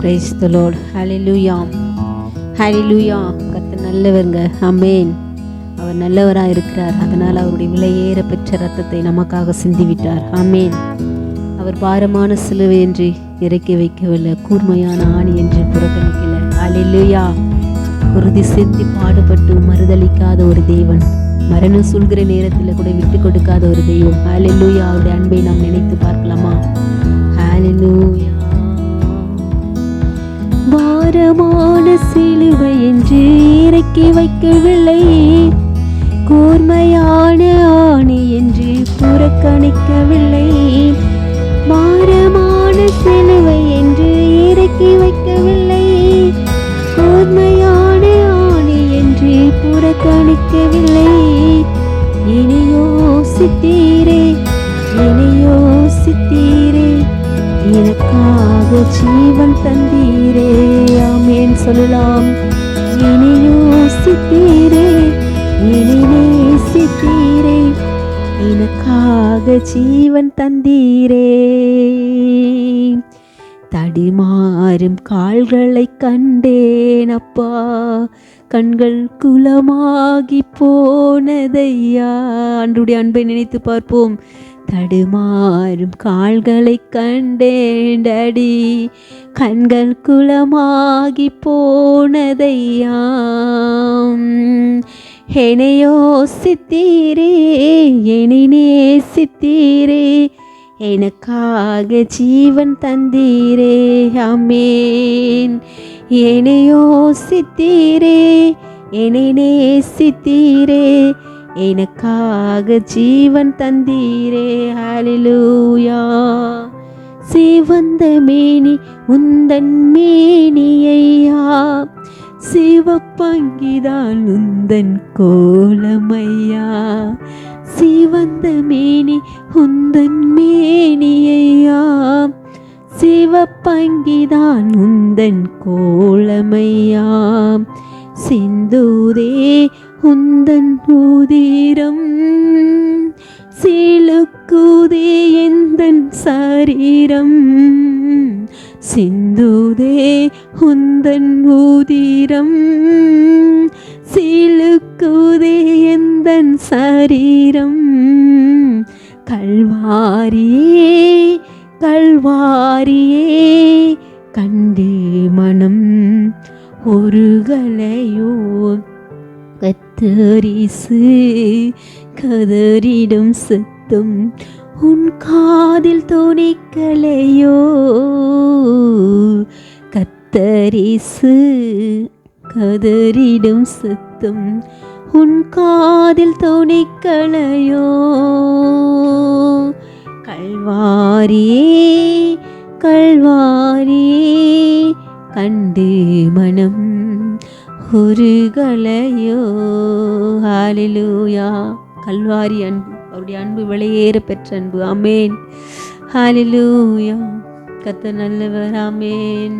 Praise the Lord ஹalleluya ஹalleluya கர்த்தர் நல்லவருங்க. அமேன் அவர் நல்லவராக இருக்கிறார். அதனால் அவருடைய விலையேற பெற்ற ரத்தத்தை நமக்காக சிந்திவிட்டார். அமேன் அவர் பாரமான சிலுவை என்று இறக்கி வைக்கவில்லை. கூர்மையான ஆணி என்று புறக்கணிக்கலை. ஹalleluya குருதி சிந்தி பாடுபட்டு மறுதளிக்காத ஒரு தேவன். மரணம் சொல்கிற நேரத்தில் கூட விட்டு கொடுக்காத ஒரு தெய்வம். ஹalleluya அவருடைய அன்பை நாம் நினைத்து பார்க்கலாமா? ஹalleluya பாரமான சிலுவை என்று இறக்கி வைக்கவில்லை கூர்மையான எனக்காக ஜீவன் தந்தீரே. ஆமேன் சொல்லலாம். இனி யோசித்தீரே. இனி நேசித்தீரே. எனக்காக ஜீவன் தந்தீரே. தடிமாறும் கால்களை கண்டேன் அப்பா. கண்கள் குலமாகி போனதையா? அன்றுடைய அன்பை நினைத்து பார்ப்போம். தடுமாறும் கால்களை கண்டேண்டடி. கண்கள் குலமாகி போனதையாம். என்னை யோசித்தீரே என்னை நேசித்தீரே எனக்காக ஜீவன் தந்தீரே அமேன் என்னை யோசித்தீரே என்னை நேசித்தீரே எனக்காக ஜீவன் தந்தீரே ஹalleluya. சிவந்த மேனி உந்தன் மேனியையா. சிவப்பங்கிதான் உந்தன் கோலமையா. சிவந்த மேனி உந்தன் மேனியையா. சிவப்பங்கிதான் உந்தன் கோலமையா. சிந்துதே உந்தன் உதிரம். சீலுக்குதே எந்தன் சரீரம். சிந்துதே உந்தன் உதிரம். சீலுக்குதே எந்தன் சரீரம். கல்வாரியே கல்வா ஒருகலையோ கத்தரிசு கதறிடும் சத்தம் உன் காதில் துணிக்கலையோ? கத்தரிசு கதறிடும் சத்தம் உன் காதில் துணிக்கலையோ? கல்வாரியே கல்வாரியே கண்டு மனம் ஒருகலையோ ஹாலிலூயா கல்வாரி அன்பு அவருடைய அன்பு விலையேற பெற்ற அன்பு. அமேன் ஹாலிலூயா கத்த நல்லவர் அமேன்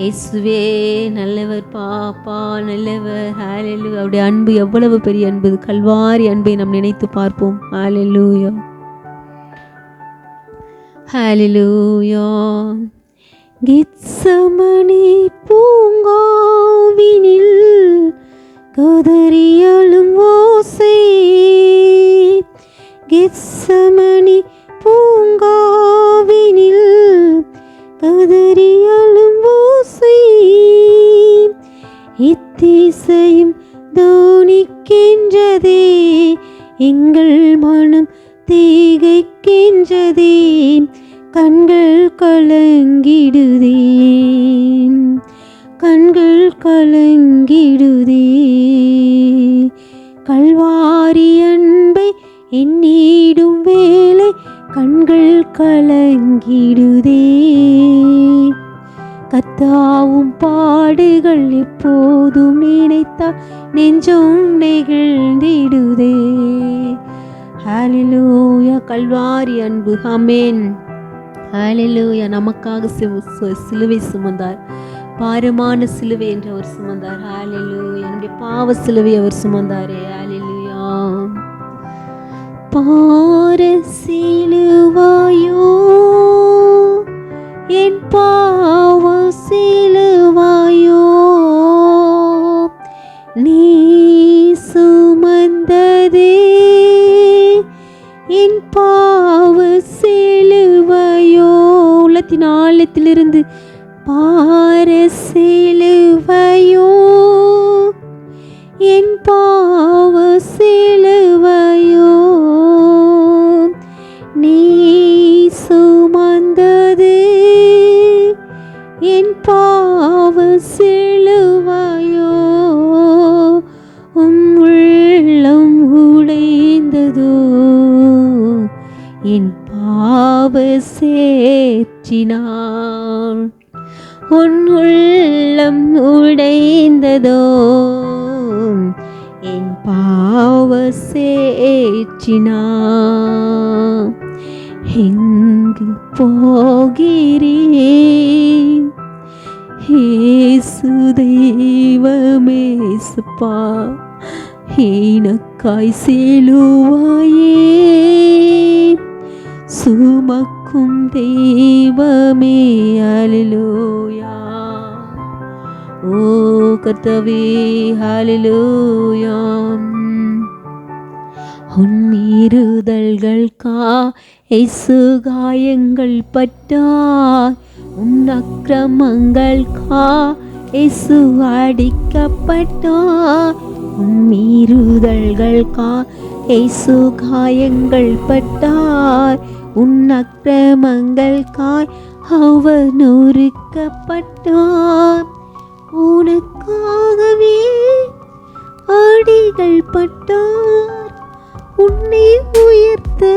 இயேசுவே நல்லவர் பாப்பா நல்லவர். ஹாலிலு அவருடைய அன்பு எவ்வளவு பெரிய அன்பு? கல்வாரி அன்பை நாம் நினைத்து பார்ப்போம். ஹாலிலூயா ஹாலிலூயா கித்சமணி பூங்காவினில் கதறியலும் ஓசை. கித்சமணி கண்கள் கலங்கிடுதே கண்கள் கலங்கிடுதே கல்வாரி அன்பை எண்ணிடும் வேலை கண்கள் கலங்கிடுதே கத்தாவும் பாடுகள் எப்போதும் நினைத்தால் நெஞ்சம் நெகிழ்ந்திடுதே. ஹாலிலோயா கல்வாரி அன்பு அமேன் ஹalleluya நமக்காக சிலுவை சுமந்தார். பாரமான சிலுவை என்று அவர் சுமந்தார். ஹalleluya என்னுடைய பாவ சிலுவை அவர் சுமந்தாரே. ஹalleluya பார சிலுவாயோ என் பாவ சிலுவாயோ நீ சுமந்ததே. என் பா உள்ளத்தின் ஆழத்திலிருந்து பாரசிலுவையோ என் பாவ சிலுவையோ நீ சுமந்தது. என் பாவ சிலுவையோ சேற்றினான் உன் உள்ளம் உடைந்ததோ? என் பாவ சேற்றினா எங்கு போகிறேன் ஏசு தெய்வமேசுப்பா எனக்காய் சேலுவாயே. உமக்கும் தெய்வமே அலிலோயா ஓ கர்த்தவே ஹalleluya உன் மீறுதல்கள் கா எசு காயங்கள் பட்டார் உன் அக்கிரமங்கள் கா எசு அடிக்கப்பட்டார் உன் மீறுதல்கள் கா இயேசு காயங்கள் பட்டார் உன் அக்கிரமங்கள் காய் அவர் நொறுக்கப்பட்டார் உனக்காகவே ஆடிகள் பட்டார். உன்னை உயர்த்த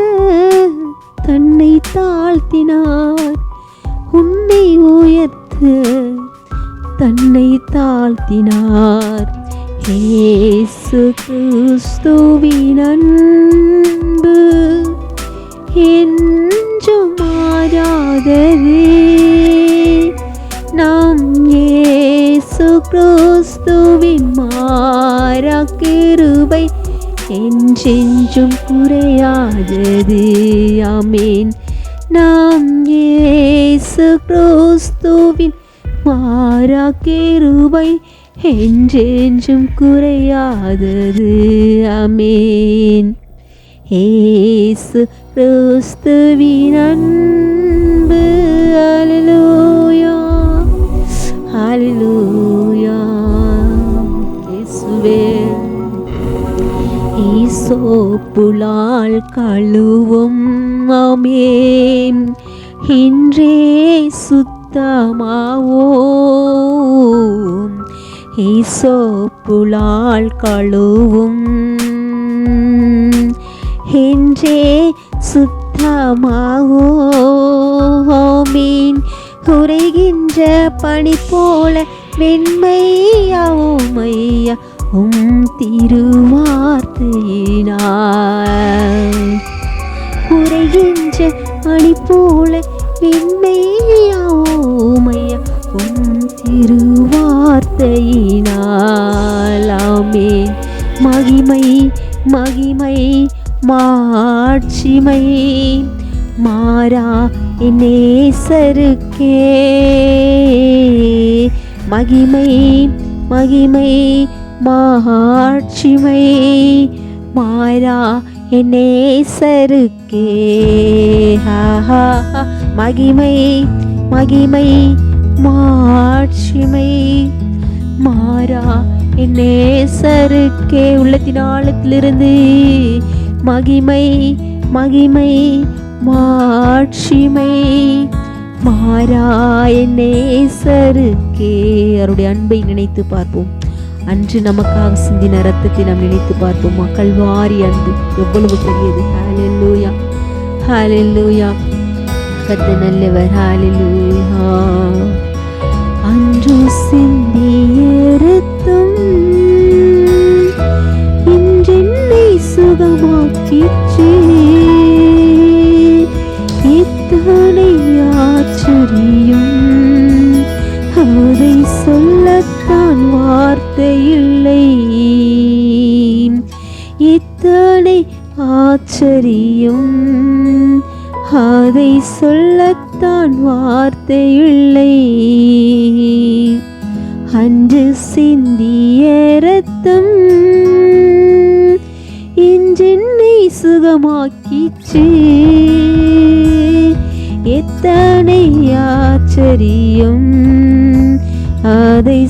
தன்னை தாழ்த்தினார். உன்னை உயர்த்த தன்னை தாழ்த்தினார். ஏசு கிறிஸ்துவின் என்றும் குறையாதது. ஆமேன். நாம் ஏசு கிறிஸ்துவின் மாறா கிருபை என்றென்றும் குறையாதது. அமேன் ஏசு கிறிஸ்துவின் அன்பு. ஹalleluya. ஹalleluya. இயேசுவே. ஈசோப்புலால் கழுவும் ஆமேன் இன்றே சுத்தமாவோம். ஈசோப்புலால் கழுவும். என்றே சுத்தமாவோமீன். குறைகின்ற பனி போல வெண்மையாவோமையா உம் திருவார்த்தையினார் குறைகின்ற பனி போல விண்மையாமையா உம் திருவார்த்தையினாலாமே மகிமை மகிமை மாட்சிமை மாறா நேசருக்கே மகிமை மகிமை மாஹாட்சிமை மாறா நேசருக்கே ஹா மகிமை மகிமை மாட்சிமை மாறா என் நேசருக்கே உள்ளத்தின் ஆழத்திலிருந்து மகிமை மகிமை மாட்சிமை மாறா என்னே நேசருக்கே அவருடைய அன்பை நினைத்து பார்ப்போம். அன்று நமக்காக சிந்தின ரத்தத்தை நாம் நினைத்து பார்ப்போம்? கல்வாரி அன்பு எவ்வளவு பெரியது. ஹாலெல்லூயா ஹாலெல்லூயா கத்த நல்லவர். ஹalleluya அன்று ரத்தம் இன்றென்னை சுகமாக்கி வார்த்தையில்லை. இத்தனை ஆச்சரியம். அதை சொல்லத்தான் வார்த்தையில்லை. அன்று சிந்திய ரத்தம் இன்றென்னை சுகமாக்கிச்சு. எத்தனை ஆச்சரியம். அதை